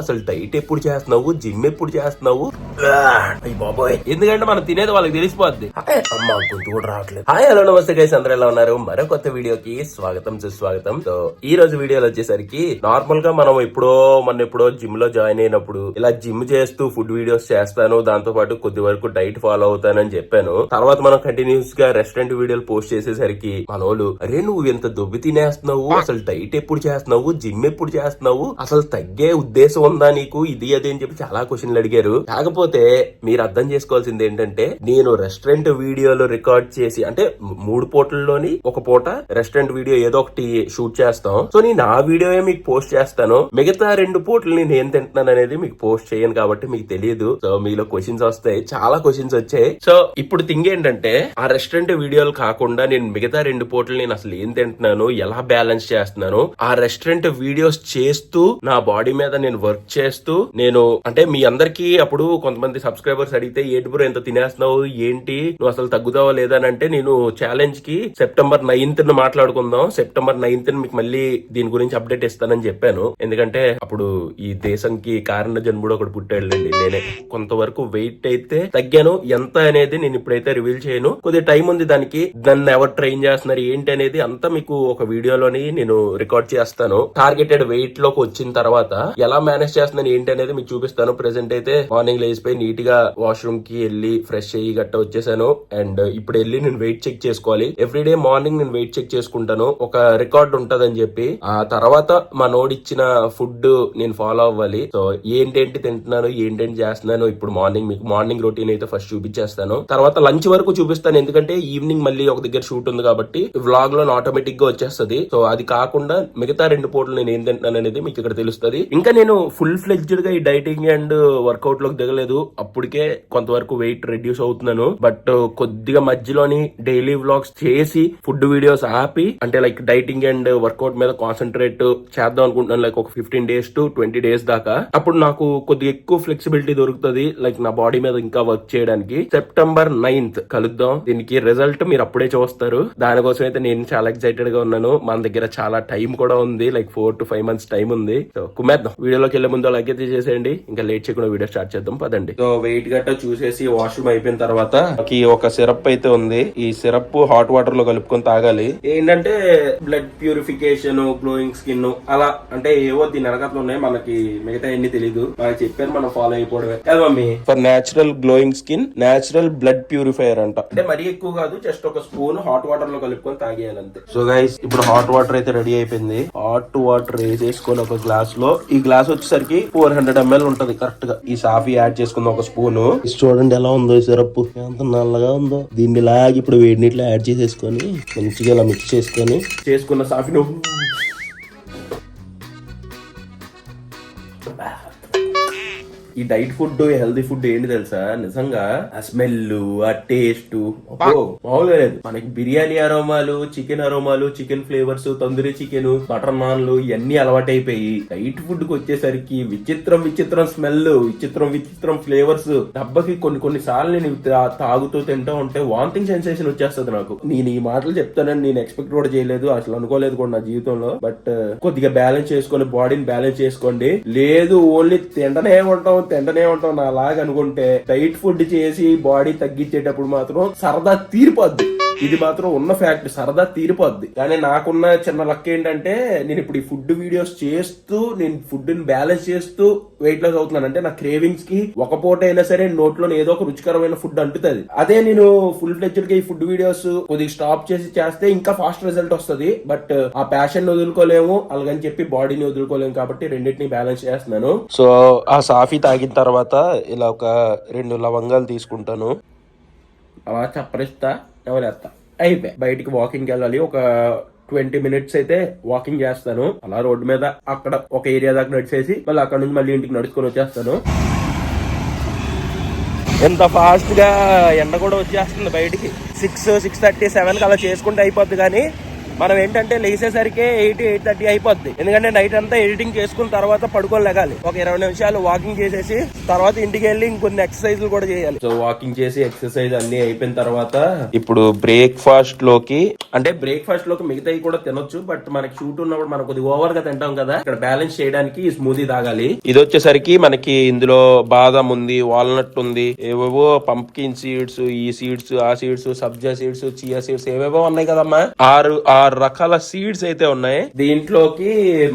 అసలు డైట్ ఎప్పుడు చేస్తున్నావు? జిమ్ ఎప్పుడు చేస్తున్నావు? బాబోయ్. ఎందుకంటే మనం తినేది వాళ్ళకి తెలిసిపోద్ది. అమ్మా గుంతు కూడా రావట్లేదు. హాయ్ హలో నమస్తే గైస్ అందరూ ఎలా ఉన్నారు? మరో కొత్త వీడియోకి స్వాగతం సుస్వాగతం. సో ఈ రోజు వీడియోలో వచ్చేసరికి నార్మల్గా మనం ఎప్పుడో మన ఎప్పుడో జిమ్లో జాయిన్ అయినప్పుడు ఇలా జిమ్ చేస్తూ ఫుడ్ వీడియోస్ చేస్తాను. దాంతో పాటు కొద్ది వరకు డైట్ ఫాలో అవుతానని చెప్పాను. తర్వాత మనం కంటిన్యూస్గా రెస్టారెంట్ వీడియోలు పోస్ట్ చేసేసరికి మన వాళ్ళు అరే నువ్వు ఎంత దొబ్బి తినేస్తున్నావు? అసలు డైట్ ఎప్పుడు చేస్తున్నావు? జిమ్ ఎప్పుడు చేస్తున్నావు? అసలు తగ్గే ఉద్దేశం ఉందా నీకు? ఇది అది అని చెప్పి చాలా క్వశ్చన్లు అడిగారు. కాకపోతే మీరు అర్థం చేసుకోవాల్సింది ఏంటంటే నేను రెస్టారెంట్ వీడియోలు రికార్డ్ చేసి అంటే మూడు పూటల్లోని ఒక పూట రెస్టారెంట్ వీడియో ఏదో ఒకటి షూట్ చేస్తాం. సో నేను ఆ వీడియో మీకు పోస్ట్ చేస్తాను. మిగతా రెండు పూటలు నేను ఏం తింటున్నాను అనేది మీకు పోస్ట్ చేయను కాబట్టి మీకు తెలియదు. సో మీలో క్వశ్చన్స్ వస్తాయి. చాలా క్వశ్చన్స్ వచ్చాయి. సో ఇప్పుడు థింగ్ ఏంటంటే ఆ రెస్టారెంట్ వీడియోలు కాకుండా నేను మిగతా రెండు పూటలు నేను అసలు ఏం తింటున్నాను? ఎలా బ్యాలెన్స్ చేస్తున్నాను? ఆ రెస్టారెంట్ వీడియోస్ చేస్తూ నా బాడీ మీద నేను వర్క్ చేస్తూ నేను అంటే మీ అందరికీ అప్పుడు కొంతమంది సబ్స్క్రైబర్స్ అడిగితే ఏంటి బ్రో ఎంత తినేస్తున్నావు? ఏంటి? నువ్వు అసలు తగ్గుతావా లేదా? అని అంటే నేను ఛాలెంజ్కి సెప్టెంబర్ నైన్త్ను మాట్లాడుకుందాం. సెప్టెంబర్ నైన్త్ మీకు మళ్ళీ దీని గురించి అప్డేట్ ఇస్తానని చెప్పాను. ఎందుకంటే అప్పుడు ఈ దేశంకి కారణ జన్ముడు ఒకటి పుట్టాడులేండి. నేనే కొంతవరకు వెయిట్ అయితే తగ్గాను. ఎంత అనేది నేను ఇప్పుడైతే రివీల్ చేయను. కొద్దిగా టైం ఉంది దానికి. దాన్ని ఎవరు ట్రైన్ చేస్తున్నారు ఏంటి అనేది అంతా మీకు ఒక వీడియోలోని నేను రికార్డ్ చేస్తాను. టార్గెటెడ్ వెయిట్లోకి వచ్చిన తర్వాత ఎలా మేనేజ్ చేస్తున్నాను ఏంటి అనేది మీకు చూపిస్తాను. ప్రెసెంట్ అయితే మార్నింగ్ లేచిపోయి నీట్గా వాష్రూమ్కి వెళ్ళి ఫ్రెష్ అయ్యి గట్ట వచ్చేసాను. అండ్ ఇప్పుడు వెళ్ళి నేను వెయిట్ చెక్ చేసుకోవాలి. ఎవ్రీ డే మార్నింగ్ నేను వెయిట్ చెక్ చేసుకుంటాను. ఒక రికార్డ్ ఉంటదని చెప్పి ఆ తర్వాత మా నోడిచ్చిన ఫుడ్ నేను ఫాలో అవ్వాలి. సో ఏంటేంటి తింటున్నాను ఏంటేంటి చేస్తున్నాను ఇప్పుడు మార్నింగ్ మీకు మార్నింగ్ రొటీన్ అయితే ఫస్ట్ చూపించేస్తాను. తర్వాత లంచ్ వరకు చూపిస్తాను. ఎందుకంటే ఈవినింగ్ మళ్ళీ ఒక దగ్గర షూట్ ఉంది కాబట్టి వ్లాగ్లో ఆటోమేటిక్గా వచ్చేస్తుంది. సో అది కాకుండా మిగతా రెండు పూటలు నేను ఏం తింటున్నాను అనేది మీకు ఇక్కడ తెలుస్తుంది. ఇంకా నేను ఫుల్ ఫ్లెడ్జ్డ్గా ఈ డైటింగ్ అండ్ వర్కౌట్లోకి దిగలేదు. అప్పటికే కొంతవరకు వెయిట్ రెడ్యూస్ అవుతున్నాను. బట్ uh, కొద్దిగా మధ్యలోని డైలీ వ్లాగ్స్ చేసి ఫుడ్ వీడియోస్ ఆపి అంటే లైక్ డైటింగ్ అండ్ వర్కౌట్ మీద కాన్సన్ట్రేట్ చేద్దాం అనుకుంటున్నాను. లైక్ ఒక fifteen days to twenty days దాకా. అప్పుడు నాకు కొద్దిగా ఎక్కువ ఫ్లెక్సిబిలిటీ దొరుకుతుంది. లైక్ నా బాడీ మీద ఇంకా వర్క్ చేయడానికి. సెప్టెంబర్ నైన్త్ కలుద్దాం. దీనికి రిజల్ట్ మీరు అప్పుడే చూస్తారు. దానికోసం అయితే నేను చాలా ఎక్సైటెడ్గా ఉన్నాను. మన దగ్గర చాలా టైం కూడా ఉంది. Like four to five months time ఉంది. సో కుమేద్దాం వీడియోలోకి వెళ్ళే ముందు అలాగే చేసేయండి. ఇంకా లేట్ చేయకుండా వీడియో స్టార్ట్ చేద్దాం. పదండి. సో వెయిట్ గట్ట చూసేసి వాష్రూమ్ అయిపోయిన తర్వాత ఈ ఒక సిరప్ అయితే ఉంది. ఈ సిరప్ హాట్ వాటర్లో కలుపుకొని తాగాలి. ఏంటంటే బ్లడ్ ప్యూరిఫికేషన్ గ్లోయింగ్ స్కిన్ అలా అంటే ఏవో దీని వెనకట్లు ఉన్నాయి. మనకి మిగతా ఎన్ని తెలియదు మనకి చెప్పారు మనం ఫాలో అయిపోవడమే. కదా mummy. For natural glowing skin natural blood purifier అంట. అంటే మరీ ఎక్కువ కాదు జస్ట్ ఒక స్పూన్ హాట్ వాటర్లో కలుపుకొని తాగేయాలి అంతే. సో గైస్ ఇప్పుడు హాట్ వాటర్ అయితే రెడీ అయిపోయింది. హాట్ వాటర్ వేసేసుకొని ఒక గ్లాస్లో. ఈ గ్లాస్ వచ్చేసరికి ఫోర్ హండ్రెడ్ ఎంఎల్ ఉంటది కరెక్ట్గా. ఈ సాఫీ యాడ్ చేసుకుందాం ఒక స్పూన్. చూడండి ఎలా ఉందో ఈ సిరప్ ఎంత నల్లగా ఉందో. దీన్ని లాగి ఇప్పుడు వేడి నీటిలో యాడ్ చేసేసుకొని మంచిగా ఇలా మిక్స్ చేసుకొని. చేసుకున్న సాఫీ ఈ డైట్ ఫుడ్ హెల్దీ ఫుడ్ ఏంటి తెలుసా? నిజంగా ఆ స్మెల్ ఆ టేస్ట్. మామూలుగా లేదు. మనకి బిర్యానీ అరోమాలు chicken అరోమాలు chicken flavours tandoori chicken butter నాన్లు ఇవన్నీ అలవాటైపోయి డైట్ ఫుడ్కి వచ్చేసరికి విచిత్రం విచిత్రం స్మెల్ విచిత్రం విచిత్రం ఫ్లేవర్స్. డబ్బకి కొన్ని కొన్ని సార్లు నేను తాగుతూ తింటూ ఉంటే వాంతింగ్ సెన్సేషన్ వచ్చేస్తుంది నాకు. నేను ఈ మాటలు చెప్తానని నేను ఎక్స్పెక్ట్ కూడా చేయలేదు అసలు అనుకోలేదు కూడా నా జీవితంలో. బట్ కొద్దిగా బ్యాలెన్స్ చేసుకొని బాడీని బ్యాలెన్స్ చేసుకోండి. లేదు ఓన్లీ తింటనే ఉంటాం తింటనే ఉంటాం. నా లాగా అనుకుంటే డైట్ ఫుడ్ చేసి బాడీ తగ్గించేటప్పుడు మాత్రం సరదా తీరిపోద్ది. ఇది మాత్రం ఉన్న ఫ్యాక్ట్. సరదా తీరిపోద్ది. కానీ నాకున్న చిన్న లక్ ఏంటంటే నేను ఇప్పుడు ఈ ఫుడ్ వీడియోస్ చేస్తూ నేను ఫుడ్ని బ్యాలెన్స్ చేస్తూ వెయిట్ లాస్ అవుతున్నాను అంటే నా క్రేవింగ్స్కి ఒక పూట అయినా సరే నోట్లో ఏదో ఒక రుచికరమైన ఫుడ్ అంటుతుంది. అదే నేను ఫుల్ ఫ్లెడ్జ్డ్గా ఈ ఫుడ్ వీడియోస్ కొద్దిగా స్టాప్ చేసి చేస్తే ఇంకా ఫాస్ట్ రిజల్ట్ వస్తుంది. బట్ ఆ ప్యాషన్ వదులుకోలేము. అలాగని చెప్పి బాడీని వదులుకోలేము కాబట్టి రెండింటిని బ్యాలెన్స్ చేస్తున్నాను. సో ఆ సాఫీ తాగిన తర్వాత ఇలా ఒక రెండు లవంగాలు తీసుకుంటాను. అలా చప్పరిస్తా ఎవరేస్తా అయిపోయి. బయటికి వాకింగ్ వెళ్ళాలి. ఒక ట్వంటీ మినిట్స్ అయితే వాకింగ్ చేస్తాను. అలా రోడ్డు మీద అక్కడ ఒక ఏరియా దాకా నడిచేసి మళ్ళీ అక్కడ నుంచి మళ్ళీ ఇంటికి నడుచుకొని వచ్చేస్తాను. ఎంత ఫాస్ట్గా ఎండ కూడా వచ్చేస్తుంది బయటికి. సిక్స్ సిక్స్ థర్టీ సెవెన్కి అలా చేసుకుంటే అయిపోద్ది కానీ మనం ఏంటంటే లేసేసరికి ఎయిట్ ఎయిట్ థర్టీ అయిపోద్ది. ఎందుకంటే నైట్ అంతా ఎడిటింగ్ చేసుకున్న తర్వాత పడుకొని లెగాలి. ఒక ఇరవై నిమిషాలు వాకింగ్ చేసేసి తర్వాత ఇంటికి వెళ్ళి ఇంకొన్ని ఎక్సర్సైజ్ కూడా చేయాలి. సో వాకింగ్ చేసి ఎక్సర్సైజ్ అన్ని అయిపోయిన తర్వాత ఇప్పుడు బ్రేక్ఫాస్ట్లోకి అంటే బ్రేక్ఫాస్ట్లోకి మిగతాయి కూడా తినొచ్చు బట్ మనకి షూట్ ఉన్నప్పుడు మనం కొద్దిగా ఓవర్గా తింటాం కదా. ఇక్కడ బ్యాలెన్స్ చేయడానికి ఈ స్మూదీ తాగాలి. ఇది వచ్చేసరికి మనకి ఇందులో బాదం ఉంది వాల్నట్ ఉంది ఏవేవో పంప్కిన్ సీడ్స్ ఈ సీడ్స్ ఆ సీడ్స్ సబ్జా సీడ్స్ చియా సీడ్స్ ఏవేవో ఉన్నాయి కదమ్మా. ఆరు ఆరు రకాల సీడ్స్ అయితే ఉన్నాయి. దీంట్లోకి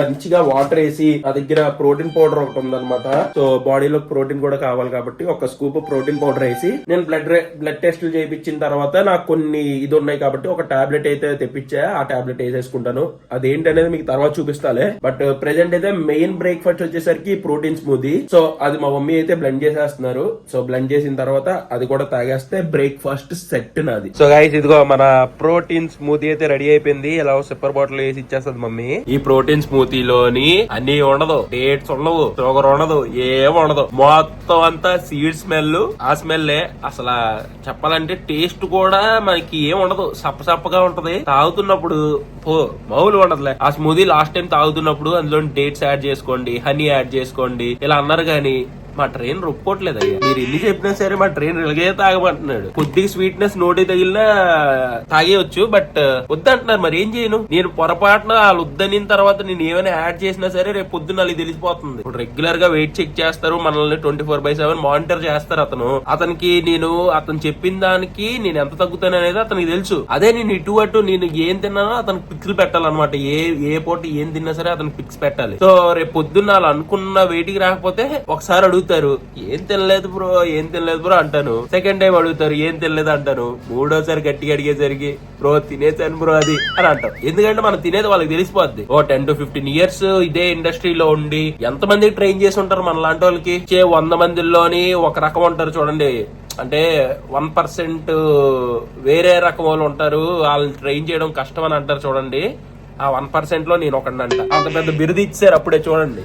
మంచిగా వాటర్ వేసి నా దగ్గర ప్రోటీన్ పౌడర్ ఒకటి ఉందన్నమాట. సో బాడీలో ప్రోటీన్ కూడా కావాలి కాబట్టి ఒక స్కూప్ ప్రోటీన్ పౌడర్ వేసి నేను బ్లడ్ బ్లడ్ టెస్ట్లు చేయించిన తర్వాత నాకు కొన్ని ఇది ఉన్నాయి కాబట్టి ఒక టాబ్లెట్ అయితే తెప్పించా. ఆ టాబ్లెట్ వేసేసుకుంటాను. అదేంటనేది మీకు తర్వాత చూపిస్తాలే. బట్ ప్రెసెంట్ అయితే మెయిన్ బ్రేక్ఫాస్ట్ వచ్చేసరికి ప్రోటీన్ స్మూదీ. సో అది మా మమ్మీ అయితే బ్లెండ్ చేసేస్తున్నారు. సో బ్లెండ్ చేసిన తర్వాత అది కూడా తాగేస్తే బ్రేక్ఫాస్ట్ సెట్ నాది. సో గైస్ ఇదిగో మన ప్రోటీన్ స్మూదీ అయితే రెడీ అయిపోయింది. ఇలా సిప్పర్ బాటిల్ వేసి ఇచ్చేస్తుంది మమ్మీ. ఈ ప్రోటీన్ స్మూతీలోని అన్ని ఉండదు. డేట్స్ ఉండవు. షుగర్ ఉండదు. ఏం ఉండదు. మొత్తం అంతా సీడ్ స్మెల్. ఆ స్మెల్ అసలు చెప్పాలంటే టేస్ట్ కూడా మనకి ఏం ఉండదు. సప్పసప్పగా ఉంటది. తాగుతున్నప్పుడు పో మౌలు ఉండదులే. ఆ స్మూదీ లాస్ట్ టైం తాగుతున్నప్పుడు అందులో డేట్స్ యాడ్ చేసుకోండి. హనీ యాడ్ చేసుకోండి. ఇలా అన్నారు కానీ మా ట్రైన్ రొప్పుకోవట్లేదు అయ్యా. మీరు ఎన్ని చెప్పినా సరే మా ట్రైన్ ఇలాగే తాగమంటున్నాడు. కొద్దిగా స్వీట్నెస్ నోటి తగిలినా తాగేయచ్చు బట్ uh, వద్దంటున్నారు. మరి ఏం చేయను? నేను పొరపాటున వాళ్ళు వద్దనిన తర్వాత నేను ఏమైనా యాడ్ చేసినా సరే రేపు పొద్దున్న వాళ్ళకి తెలిసిపోతుంది. ఇప్పుడు రెగ్యులర్గా వెయిట్ చెక్ చేస్తారు మనల్ని twenty four by seven monitor చేస్తారు అతను. అతనికి నేను అతను చెప్పిన దానికి నేను ఎంత తగ్గుతాను అనేది అతనికి తెలుసు. అదే నేను ఇటు అటు నేను ఏం తిన్నానో అతనికి పిక్స్ పెట్టాలన్నమాట. ఏ ఏ పూట ఏం తిన్నా సరే అతనికి పిక్స్ పెట్టాలి. సో రేపు పొద్దున్న వాళ్ళు అనుకున్న వెయిట్కి రాకపోతే ఒకసారి అడుగు అడుగుతారు ఏం తినలేదు బ్రో ఏం తినలేదు బ్రో అంటాను. సెకండ్ టైం అడుగుతారు ఏం తినలేదు అంటాను మూడోసారి గట్టిగా అడిగేసరికి బ్రో తినేసాను బ్రో అది అని అంటాం ఎందుకంటే మనం తినేది వాళ్ళకి తెలిసిపోద్ది. ఓ టెన్ టు ఫిఫ్టీన్ ఇయర్స్ ఇదే ఇండస్ట్రీలో ఉండి ఎంత మంది ట్రైన్ చేసి ఉంటారు మన లాంటి వాళ్ళకి? చే వంద మందిలోని ఒక రకం ఉంటారు చూడండి. అంటే వన్ పర్సెంట్ వేరే రకం వాళ్ళు ఉంటారు. వాళ్ళని ట్రైన్ చేయడం కష్టం అని అంటారు చూడండి. ఆ వన్ పర్సెంట్లో నేను ఒకటి అంట. అంత పెద్ద బిరుది ఇచ్చారు అప్పుడే చూడండి.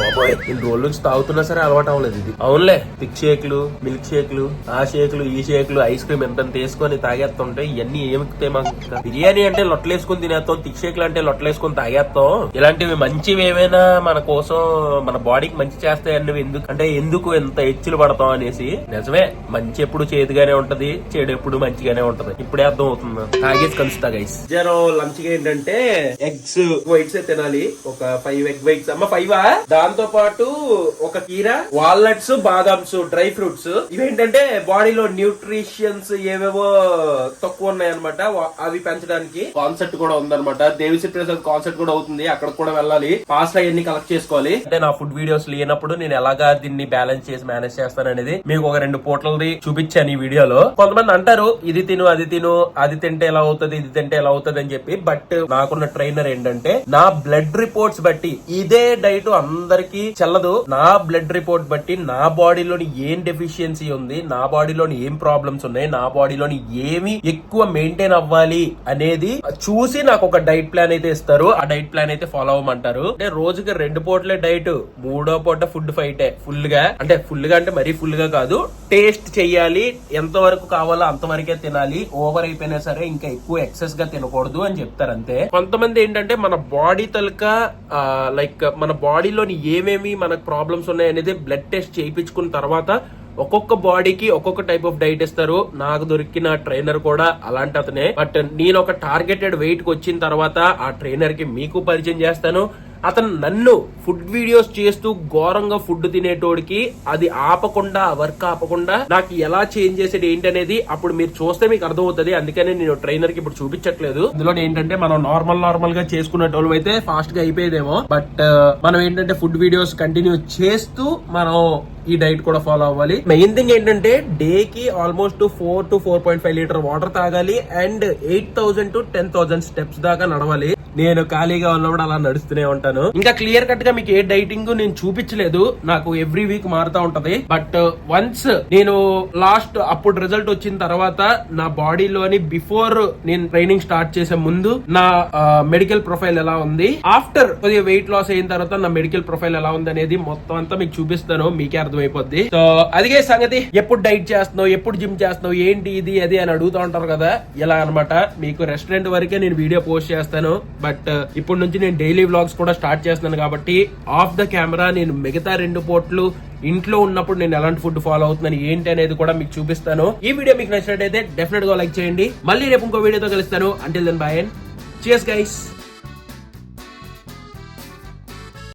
బాబోయ్ నేను రోజుల నుంచి తాగుతున్నా సరే అలవాటు అవ్వలేదు ఇది. అవునులే థిక్ షేక్లు మిల్క్ షేక్లు ఆ షేక్లు ఈ షేక్లు ఐస్ క్రీమ్ ఎంత తీసుకొని తాగేస్తుంటే ఇవన్నీ ఏమిక్కుతాయి మాకు? బిర్యానీ అంటే లొట్టలేసుకొని తినేస్తాం థిక్ షేక్లు అంటే లొట్టలేసుకొని తాగేస్తాం ఇలాంటివి మంచివి ఏమైనా మన కోసం మన బాడీకి మంచి చేస్తాయని ఎందుకు? అంటే ఎందుకు ఎంత హెచ్చులు పడతాం అనేసి. నిజమే మంచి ఎప్పుడు చేదుగానే ఉంటది చెడు ఎప్పుడు మంచిగానే ఉంటది. ఇప్పుడే అర్థం అవుతుంది తాగేసి కలుస్తా గైస్ జరో లంచ్ ఏంటంటే ఎగ్స్ వైట్స్ తినాలి. ఒక ఫైవ్ ఎగ్ వైట్స్ అమ్మ ఫైవ్? దాంతో పాటు ఒక కీర వాల్నట్స్ బాదామ్స్ డ్రై ఫ్రూట్స్. ఇవేంటంటే బాడీలో న్యూట్రిషన్స్ ఏవేవో తక్కువ ఉన్నాయి అనమాట అవి పెంచడానికి. కాన్సెప్ట్ కూడా ఉందన్నమాట. దేవిశ్రీ ప్రసాద్ కాన్సెప్ట్ కూడా అవుతుంది. అక్కడ కూడా వెళ్ళాలి. పాస్ట్ అవన్నీ కలెక్ట్ చేసుకోవాలి. అంటే నా ఫుడ్ వీడియోస్ లేనప్పుడు నేను ఎలాగా దీన్ని బ్యాలెన్స్ చేసి మేనేజ్ చేస్తాను అనేది మీకు ఒక రెండు పూటలది చూపించాను ఈ వీడియోలో. కొంతమంది అంటారు ఇది తిను అది తిను అది తింటే ఎలా అవుతుంది ఇది తింటే ఎలా అవుతుంది అని చెప్పి. బట్ నాకున్న ట్రైనర్ ఏంటంటే నా బ్లడ్ రిపోర్ట్స్ బట్టి ఇదే డైట్ అందరికి చెల్లదు. నా బ్లడ్ రిపోర్ట్ బట్టి నా బాడీలోని ఏం డెఫిషియన్సీ ఉంది నా బాడీలోని ఏం ప్రాబ్లమ్స్ ఉన్నాయి నా బాడీలోని ఏమి ఎక్కువ మెయింటైన్ అవ్వాలి అనేది చూసి నాకు ఒక డైట్ ప్లాన్ అయితే ఇస్తారు. ఆ డైట్ ప్లాన్ అయితే ఫాలో అవ్వమంటారు. అంటే రోజుకి రెండు పూటలే డైట్ మూడో పూట ఫుడ్ ఫైటే ఫుల్గా అంటే ఫుల్గా అంటే మరీ ఫుల్గా కాదు టేస్ట్ చెయ్యాలి ఎంత వరకు కావాలో అంతవరకే తినాలి ఓవర్ అయిపోయినా సరే ఇంకా ఎక్కువ ఎక్సెస్గా తినకూడదు అని చెప్తారు అంతే కొంతమంది ఏంటంటే మన బాడీ తలక లైక్ మన బాడీలోని ఏమేమి మనకు ప్రాబ్లమ్స్ ఉన్నాయి అనేది బ్లడ్ టెస్ట్ చేయించుకున్న తర్వాత ఒక్కొక్క బాడీకి ఒక్కొక్క టైప్ ఆఫ్ డైట్ ఇస్తారు. నాకు దొరికిన ట్రైనర్ కూడా అలాంటి అతనే. బట్ నేను ఒక టార్గెటెడ్ వెయిట్కి వచ్చిన తర్వాత ఆ ట్రైనర్కి మీకు పరిచయం చేస్తాను. అతను నన్ను ఫుడ్ వీడియోస్ చేస్తూ ఘోరంగా ఫుడ్ తినేటోడికి అది ఆపకుండా వర్క్ ఆపకుండా నాకు ఎలా చేంజ్ చేసేది ఏంటనేది అప్పుడు మీరు చూస్తే మీకు అర్థమవుతుంది. అందుకనే నేను ట్రైనర్కి ఇప్పుడు చూపించట్లేదు. ఇందులో ఏంటంటే మనం నార్మల్ నార్మల్గా చేసుకునేటోళ్ళు అయితే ఫాస్ట్గా అయిపోయేదేమో. బట్ uh, మనం ఏంటంటే ఫుడ్ వీడియోస్ కంటిన్యూ చేస్తూ మనం ఈ డైట్ కూడా ఫాలో అవ్వాలి. మెయిన్ థింగ్ ఏంటంటే డే కి almost four to four point five litre water తాగాలి and eight thousand to ten thousand steps దాకా నడవాలి. నేను ఖాళీగా ఉన్నప్పుడు అలా నడుస్తూనే ఉంటాను. ఇంకా క్లియర్ కట్గా మీకు ఏ డైటింగ్ నేను చూపించలేదు. నాకు ఎవ్రీ వీక్ మారుతా ఉంటది. బట్ uh, వన్స్ నేను లాస్ట్ అప్పుడు రిజల్ట్ వచ్చిన తర్వాత నా బాడీలోని బిఫోర్ నేను ట్రైనింగ్ స్టార్ట్ చేసే ముందు నా uh, మెడికల్ ప్రొఫైల్ ఎలా ఉంది? ఆఫ్టర్ కొద్దిగా వెయిట్ లాస్ అయిన తర్వాత నా మెడికల్ ప్రొఫైల్ ఎలా ఉంది అనేది మొత్తం అంతా మీకు చూపిస్తాను. మీకే అర్థమైపోద్ది. సో అదిగే సంగతి. ఎప్పుడు డైట్ చేస్తున్నావు? ఎప్పుడు జిమ్ చేస్తున్నావు? ఏంటి ఇది అది అని అడుగుతూ ఉంటారు కదా. ఇలా అన్నమాట. మీకు రెస్టారెంట్ వరకే నేను వీడియో పోస్ట్ చేస్తాను. బట్ uh, ఇప్పటి నుంచి నేను డైలీ వ్లాగ్స్ కూడా స్టార్ట్ చేస్తున్నాను కాబట్టి ఆఫ్ ద కెమెరా నేను మిగతా రెండు పోట్లు ఇంట్లో ఉన్నప్పుడు నేను ఎలాంటి ఫుడ్ ఫాలో అవుతున్నాను ఏంటి అనేది కూడా మీకు చూపిస్తాను. ఈ వీడియో మీకు నచ్చినట్టయితే డెఫినెట్గా లైక్ చేయండి. మళ్ళీ రేపు ఇంకో వీడియోతో కలుస్తాను. Until then bye and guys